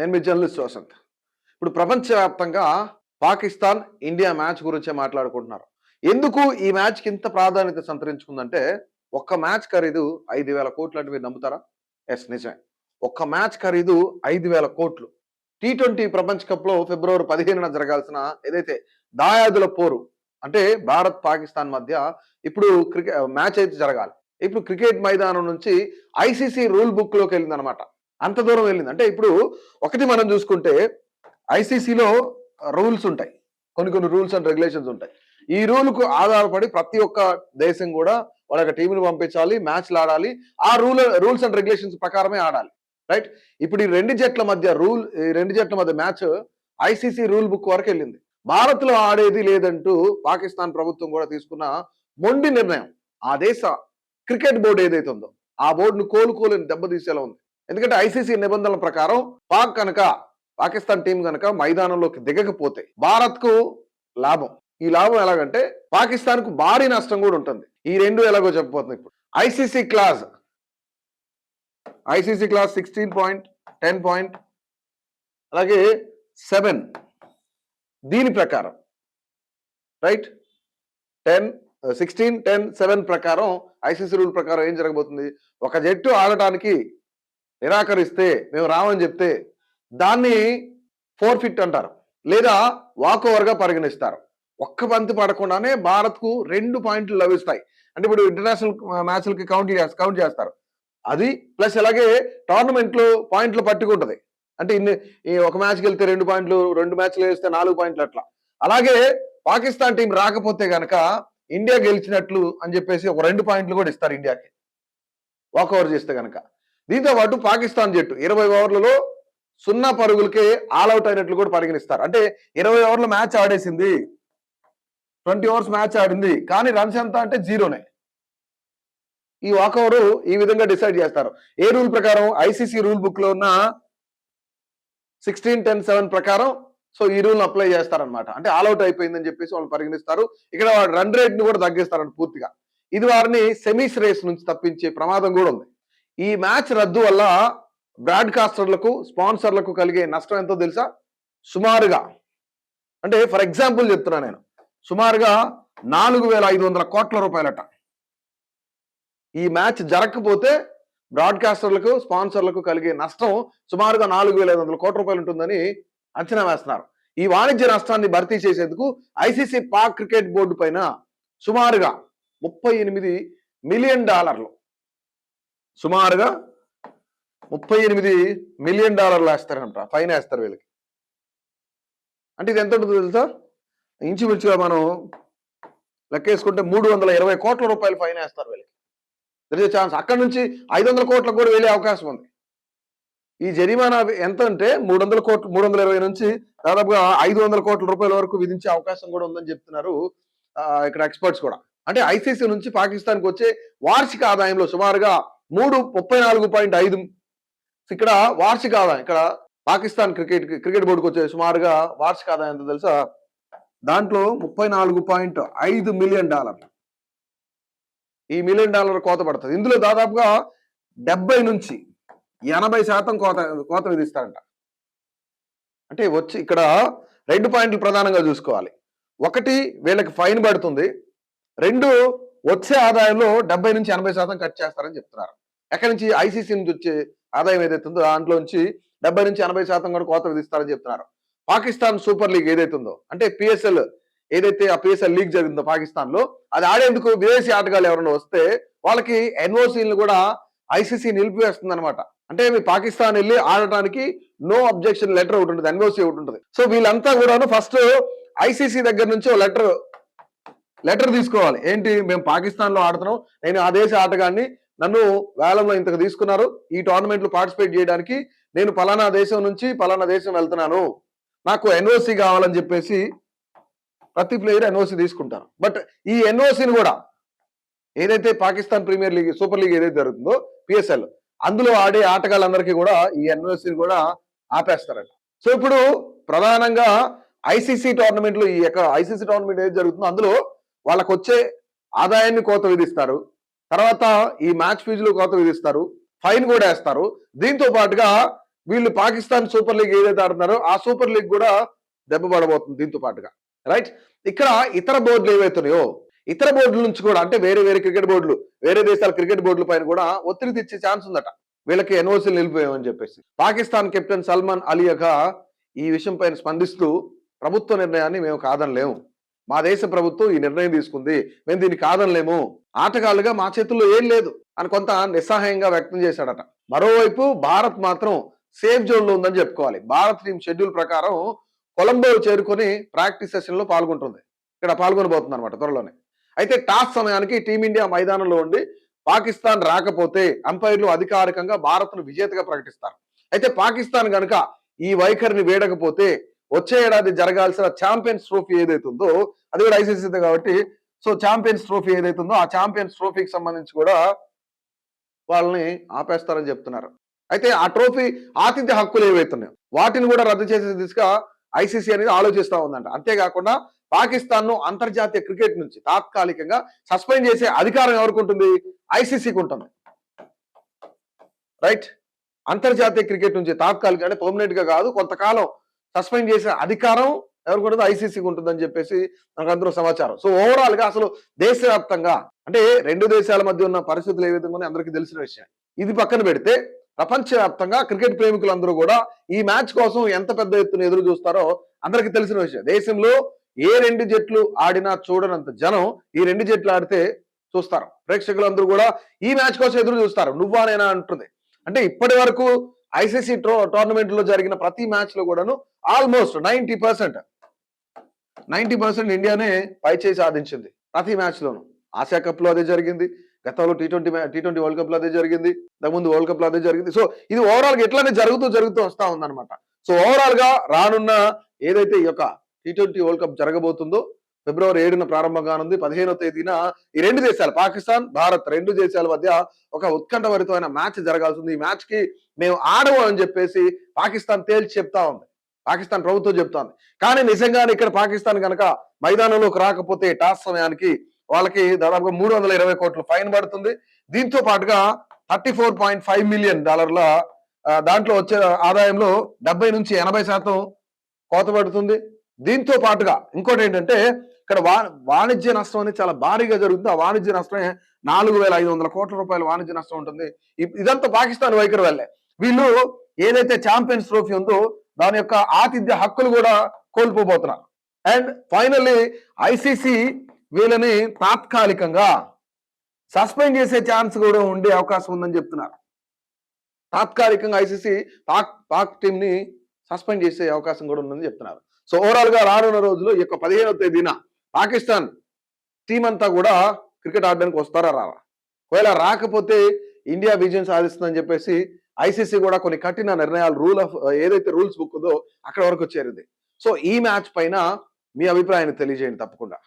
నేను మీ జర్నలిస్ట్ వసంత్. ఇప్పుడు ప్రపంచవ్యాప్తంగా పాకిస్తాన్ ఇండియా మ్యాచ్ గురించే మాట్లాడుకుంటున్నారు. ఎందుకు ఈ మ్యాచ్కి ఇంత ప్రాధాన్యత సంతరించుకుందంటే ఒక్క మ్యాచ్ ఖరీదు ఐదు వేల కోట్లు అంటే మీరు నమ్ముతారా? ఎస్ నిజమే. ఒక్క మ్యాచ్ ఖరీదు ఐదు వేల కోట్లు. టీ ట్వంటీ ప్రపంచ కప్లో ఫిబ్రవరి పదిహేనున జరగాల్సిన ఏదైతే దాయాదుల పోరు అంటే భారత్ పాకిస్తాన్ మధ్య ఇప్పుడు క్రికెట్ మ్యాచ్ అయితే జరగాలి. ఇప్పుడు క్రికెట్ మైదానం నుంచి ఐసీసీ రూల్ బుక్లోకి వెళ్ళింది అనమాట అంత దూరం వెళ్ళింది. అంటే ఇప్పుడు ఒకటి మనం చూసుకుంటే ఐసీసీలో రూల్స్ ఉంటాయి. కొన్ని కొన్ని రూల్స్ అండ్ రెగ్యులేషన్స్ ఉంటాయి. ఈ రూల్కు ఆధారపడి ప్రతి ఒక్క దేశం కూడా వాళ్ళ యొక్క టీంను పంపించాలి మ్యాచ్లు ఆడాలి. ఆ రూల్ రూల్స్ అండ్ రెగ్యులేషన్స్ ప్రకారమే ఆడాలి. రైట్? ఇప్పుడు ఈ రెండు జట్ల మధ్య రూల్ ఈ రెండు జట్ల మధ్య మ్యాచ్ ఐసీసీ రూల్ బుక్ వరకు వెళ్ళింది. భారత్లో ఆడేది లేదంటూ పాకిస్తాన్ ప్రభుత్వం కూడా తీసుకున్న మొండి నిర్ణయం. ఆ దేశ క్రికెట్ బోర్డు ఏదైతే ఉందో ఆ బోర్డును కోలుకోలేని దెబ్బతీసేలా ఉంది. ఎందుకంటే ఐసీసీ నిబంధనల ప్రకారం పాక్ కనుక పాకిస్తాన్ టీం కనుక మైదానంలోకి దిగకపోతే భారత్కు లాభం. ఈ లాభం ఎలాగంటే పాకిస్తాన్కు భారీ నష్టం కూడా ఉంటుంది. ఈ రెండు ఎలాగో చెప్పబోతుంది ఇప్పుడు. ICC class. ICC class sixteen point ten point అలాగే సెవెన్. దీని ప్రకారం right? Ten sixteen ten seven ప్రకారం ఐసీసీ రూల్ ప్రకారం ఏం జరగబోతుంది? ఒక జట్టు ఆడటానికి నిరాకరిస్తే మేము రామని చెప్తే దాన్ని ఫోర్ ఫిట్ అంటారు. లేదా వాక్ ఓవర్గా పరిగణిస్తారు. ఒక్క బంతి పడకుండానే భారత్కు రెండు పాయింట్లు లభిస్తాయి. అంటే ఇప్పుడు ఇంటర్నేషనల్ మ్యాచ్లకి కౌంట్ కౌంట్ చేస్తారు. అది ప్లస్ అలాగే టోర్నమెంట్లో పాయింట్లు పట్టుకుంటుంది. అంటే ఇన్ని ఈ ఒక మ్యాచ్కి వెళ్తే రెండు పాయింట్లు రెండు మ్యాచ్లు వేస్తే నాలుగు పాయింట్లు అట్లా. అలాగే పాకిస్తాన్ టీం రాకపోతే గనక ఇండియా గెలిచినట్లు అని చెప్పేసి ఒక రెండు పాయింట్లు కూడా ఇస్తారు ఇండియాకి. వాక్ ఓవర్ చేస్తే కనుక దీంతో పాటు పాకిస్తాన్ జట్టు ఇరవై ఓవర్లలో సున్నా పరుగులకే ఆల్అవుట్ అయినట్లు కూడా పరిగణిస్తారు. అంటే ఇరవై ఓవర్ల మ్యాచ్ ఆడేసింది. ట్వంటీ ఓవర్స్ మ్యాచ్ ఆడింది. కానీ రన్స్ ఎంత అంటే జీరోనే. ఈ వాకవర్ ఈ విధంగా డిసైడ్ చేస్తారు. ఏ రూల్ ప్రకారం? ఐసీసీ రూల్ బుక్లో ఉన్న సిక్స్టీన్ టెన్ సెవెన్ ప్రకారం సో ఈ రూల్ అప్లై చేస్తారనమాట అంటే ఆల్అౌట్ అయిపోయిందని చెప్పేసి వాళ్ళు పరిగణిస్తారు. ఇక్కడ రన్ రేట్ని కూడా తగ్గిస్తారంట పూర్తిగా. ఇది వారిని సెమీస్ రేస్ నుంచి తప్పించే ప్రమాదం కూడా ఉంది. ఈ మ్యాచ్ రద్దు వల్ల బ్రాడ్కాస్టర్లకు స్పాన్సర్లకు కలిగే నష్టం ఎంతో తెలుసా? సుమారుగా అంటే ఫర్ ఎగ్జాంపుల్ చెప్తున్నా నేను సుమారుగా నాలుగు వేల ఐదు వందల కోట్ల రూపాయలట. ఈ మ్యాచ్ జరగకపోతే బ్రాడ్కాస్టర్లకు స్పాన్సర్లకు కలిగే నష్టం సుమారుగా నాలుగు వేల ఐదు వందల కోట్ల రూపాయలు ఉంటుందని అంచనా వేస్తున్నారు. ఈ వాణిజ్య నష్టాన్ని భర్తీ చేసేందుకు ఐసీసీ పాక్ క్రికెట్ బోర్డు పైన సుమారుగా ముప్పై ఎనిమిది మిలియన్ డాలర్లు సుమారుగా ముప్పై ఎనిమిది మిలియన్ డాలర్లు వేస్తారంట ఫైన్ వేస్తారు వీళ్ళకి. అంటే ఇది ఎంత ఉంటుందో తెలుసా? ఇంచుమించుగా మనం లెక్కేసుకుంటే మూడు వందల ఇరవై కోట్ల రూపాయలు ఫైన్ వేస్తారు వీళ్ళకి. ఛాన్స్ అక్కడి నుంచి ఐదు వందల కోట్లకు కూడా వెళ్ళే అవకాశం ఉంది. ఈ జరిమానా ఎంత అంటే మూడు వందల కోట్లు మూడు వందల ఇరవై నుంచి దాదాపుగా ఐదు వందల కోట్ల రూపాయల వరకు విధించే అవకాశం కూడా ఉందని చెప్తున్నారు ఇక్కడ ఎక్స్పర్ట్స్ కూడా. అంటే ఐసీసీ నుంచి పాకిస్తాన్కి వచ్చే వార్షిక ఆదాయంలో సుమారుగా మూడు ముప్పై నాలుగు పాయింట్ ఐదు. ఇక్కడ వార్షిక ఆదాయం ఇక్కడ పాకిస్తాన్ క్రికెట్ క్రికెట్ బోర్డుకి వచ్చే సుమారుగా వార్షిక ఆదాయం ఎంత తెలుసా? దాంట్లో ముప్పై నాలుగు పాయింట్ ఐదు మిలియన్ డాలర్. ఈ మిలియన్ డాలర్ కోత పడుతుంది. ఇందులో దాదాపుగా డెబ్బై నుంచి ఎనభై శాతం కోత కోత విధిస్తారంట. అంటే వచ్చి ఇక్కడ రెండు పాయింట్లు ప్రధానంగా చూసుకోవాలి. ఒకటి వీళ్ళకి ఫైన్ పడుతుంది. రెండు వచ్చే ఆదాయంలో డెబ్బై నుంచి ఎనభై శాతం కట్ చేస్తారని చెప్తున్నారు. ఎక్కడి నుంచి ఐసీసీ నుంచి వచ్చే ఆదాయం ఏదైతే ఉందో దాంట్లో నుంచి డెబ్బై నుంచి ఎనభై శాతం కూడా కోత విధిస్తారని చెప్తున్నారు. పాకిస్తాన్ సూపర్ లీగ్ ఏదైతే ఉందో అంటే పిఎస్ఎల్ ఏదైతే ఆ పిఎస్ఎల్ లీగ్ జరిగిందో పాకిస్తాన్లో అది ఆడేందుకు విదేశీ ఆటగాళ్ళు ఎవరైనా వస్తే వాళ్ళకి ఎన్ఓసీలు కూడా ఐసీసీ నిలిపివేస్తుంది అనమాట అంటే మీ పాకిస్తాన్ వెళ్ళి ఆడటానికి నో అబ్జెక్షన్ లెటర్ ఒకటి ఉంటుంది ఎన్ఓసీ ఒకటి ఉంటుంది. సో వీళ్ళంతా కూడాను ఫస్ట్ ఐసీసీ దగ్గర నుంచి లెటర్ లెటర్ తీసుకోవాలి. ఏంటి? మేము పాకిస్తాన్లో ఆడుతున్నాం. నేను ఆ దేశ ఆటగాన్ని నన్ను వేలంలో ఇంతకు తీసుకున్నారు. ఈ టోర్నమెంట్లో పార్టిసిపేట్ చేయడానికి నేను పలానా దేశం నుంచి పలానా దేశం వెళ్తున్నాను. నాకు ఎన్ఓసి కావాలని చెప్పేసి ప్రతి ప్లేయర్ ఎన్ఓసి తీసుకుంటారు. బట్ ఈ ఎన్ఓసిని కూడా ఏదైతే Pakistan premier league super league ఏదైతే జరుగుతుందో పిఎస్ఎల్ అందులో ఆడే ఆటగాళ్ళందరికీ కూడా ఈ ఎన్ఓసిని కూడా ఆపేస్తారంట. సో ఇప్పుడు ప్రధానంగా ఐసీసీ టోర్నమెంట్లు ఈ యొక్క ఐసీసీ టోర్నమెంట్ ఏది జరుగుతుందో అందులో వాళ్ళకు వచ్చే ఆదాయాన్ని కోత విధిస్తారు. తర్వాత ఈ మ్యాచ్ ఫీజులు కోత విధిస్తారు. ఫైన్ కూడా వేస్తారు. దీంతో పాటుగా వీళ్ళు పాకిస్తాన్ సూపర్ లీగ్ ఏదైతే ఆడుతున్నారో ఆ సూపర్ లీగ్ కూడా దెబ్బ పడబోతుంది దీంతో పాటుగా. రైట్? ఇక్కడ ఇతర బోర్డులు ఏవైతున్నాయో ఇతర బోర్డుల నుంచి కూడా అంటే వేరే వేరే క్రికెట్ బోర్డులు వేరే దేశాల క్రికెట్ బోర్డుల పైన కూడా ఒత్తిడి తెచ్చే ఛాన్స్ ఉందట. వీళ్ళకి ఎన్ఓసీలు నిలిపోయామని చెప్పేసి. పాకిస్తాన్ కెప్టెన్ సల్మాన్ అలియాగా ఈ విషయం పైన స్పందిస్తూ ప్రభుత్వ నిర్ణయాన్ని మేము కాదనలేము. మా దేశ ప్రభుత్వం ఈ నిర్ణయం తీసుకుంది. మేము దీన్ని కాదనలేము. ఆటగాళ్ళుగా మా చేతుల్లో ఏం లేదు అని కొంత నిస్సహాయంగా వ్యక్తం చేశాడట. మరోవైపు భారత్ మాత్రం సేఫ్ జోన్లో ఉందని చెప్పుకోవాలి. భారత్ టీం షెడ్యూల్ ప్రకారం కొలంబో చేరుకొని ప్రాక్టీస్ సెషన్లో పాల్గొంటుంది. ఇక్కడ పాల్గొనబోతుంది అనమాట త్వరలోనే. అయితే టాస్ సమయానికి టీమిండియా మైదానంలో ఉండి పాకిస్తాన్ రాకపోతే అంపైర్లు అధికారికంగా భారత్ను విజేతగా ప్రకటిస్తారు. అయితే పాకిస్తాన్ కనుక ఈ వైఖరిని వేడకపోతే వచ్చే ఏడాది జరగాల్సిన ఛాంపియన్స్ ట్రోఫీ ఏదైతుందో అది కూడా ఐసీసీ కాబట్టి సో ఛాంపియన్స్ ట్రోఫీ ఏదైతుందో ఆ ఛాంపియన్స్ ట్రోఫీకి సంబంధించి కూడా వాళ్ళని ఆపేస్తారని చెప్తున్నారు. అయితే ఆ ట్రోఫీ ఆతిథ్య హక్కులు ఏవైతున్నాయో వాటిని కూడా రద్దు చేసే దిశగా ఐసీసీ అనేది ఆలోచిస్తా ఉందంట. అంతేకాకుండా పాకిస్తాన్ను అంతర్జాతీయ క్రికెట్ నుంచి తాత్కాలికంగా సస్పెండ్ చేసే అధికారం ఎవరికి ఉంటుంది ఐసీసీకి ఉంటుంది రైట్? అంతర్జాతీయ క్రికెట్ నుంచి తాత్కాలిక అంటే పర్మనెంట్గా కాదు కొంతకాలం సస్పెండ్ చేసే అధికారం ఎవరికి ఉంటుంది ఐసీసీకి ఉంటుందని చెప్పేసి నాకు అందరూ సమాచారం. సో ఓవరాల్గా అసలు దేశవ్యాప్తంగా అంటే రెండు దేశాల మధ్య ఉన్న పరిస్థితులు ఏ విధంగా అందరికీ తెలిసిన విషయం. ఇది పక్కన పెడితే ప్రపంచవ్యాప్తంగా క్రికెట్ ప్రేమికులందరూ కూడా ఈ మ్యాచ్ కోసం ఎంత పెద్ద ఎత్తున ఎదురు చూస్తారో అందరికీ తెలిసిన విషయం. దేశంలో ఏ రెండు జట్లు ఆడినా చూడనంత జనం ఈ రెండు జట్లు ఆడితే చూస్తారు. ప్రేక్షకులందరూ కూడా ఈ మ్యాచ్ కోసం ఎదురు చూస్తారు. నువ్వా నేనా అంటుంది. అంటే ఇప్పటి వరకు ఐసీసీ టోర్నమెంట్లో జరిగిన ప్రతి మ్యాచ్లో కూడాను almost ninety percent ninety percent ఇండియానే పైచేయి సాధించింది ప్రతి మ్యాచ్ లోను ఆసియా కప్లో అదే జరిగింది గతంలో T twenty T twenty world కప్లో అదే జరిగింది ముందు వరల్డ్ కప్లో అదే జరిగింది. సో ఇది ఓవరాల్గా ఎట్లానే జరుగుతూ జరుగుతూ వస్తా ఉందన్నమాట. సో ఓవరాల్గా రానున్న ఏదైతే ఈ యొక్క టీ ట్వంటీ వరల్డ్ కప్ జరగబోతుందో ఫిబ్రవరి ఏడున ప్రారంభం కానుంది. పదిహేనో తేదీన ఈ రెండు దేశాలు పాకిస్తాన్ భారత్ రెండు దేశాల మధ్య ఒక ఉత్కంఠభరితమైన మ్యాచ్ జరగాల్సి ఉంది ఈ మ్యాచ్కి మేము ఆడము అని చెప్పేసి పాకిస్తాన్ తేల్చి చెప్తా ఉంది. పాకిస్తాన్ ప్రభుత్వం చెప్తోంది కానీ నిజంగానే ఇక్కడ పాకిస్తాన్ కనుక మైదానంలోకి రాకపోతే టాస్ సమయానికి వాళ్ళకి దాదాపుగా మూడు వందల ఇరవై కోట్ల ఫైన్ పడుతుంది. దీంతో పాటుగా thirty four point five million డాలర్ల దాంట్లో వచ్చే ఆదాయంలో డెబ్బై నుంచి ఎనభై శాతం కోత పడుతుంది. దీంతో పాటుగా ఇంకోటి ఏంటంటే ఇక్కడ వా వాణిజ్య నష్టం అనేది చాలా భారీగా జరుగుతుంది. ఆ వాణిజ్య నష్టమే నాలుగు వేల ఐదు వందల కోట్ల రూపాయల వాణిజ్య నష్టం ఉంటుంది. ఇదంతా పాకిస్తాన్ వైఖరి వల్లే. వీళ్ళు ఏదైతే ఛాంపియన్స్ ట్రోఫీ ఉందో దాని యొక్క ఆతిథ్య హక్కులు కూడా కోల్పోబోతున్నారు. అండ్ ఫైనల్లీ ఐసీసీ వీళ్ళని తాత్కాలికంగా సస్పెండ్ చేసే ఛాన్స్ కూడా ఉండే అవకాశం ఉందని చెప్తున్నారు. తాత్కాలికంగా ఐసీసీ పాక్ పాక్ టీం ని సస్పెండ్ చేసే అవకాశం కూడా ఉందని చెప్తున్నారు. సో ఓవరాల్గా రానున్న రోజుల్లో ఈ యొక్క పదిహేనవ తేదీన పాకిస్తాన్ టీం అంతా కూడా క్రికెట్ ఆడడానికి వస్తారా రావా ఒకవేళ రాకపోతే ఇండియా విజయం సాధిస్తుందని చెప్పేసి ఐసీసీ కూడా కొన్ని కఠిన నిర్ణయాలు రూల్ ఆఫ్ ఏదైతే రూల్స్ బుక్ ఉందో అక్కడ వరకు చేరింది. సో ఈ మ్యాచ్ పైన మీ అభిప్రాయాన్ని తెలియజేయండి తప్పకుండా.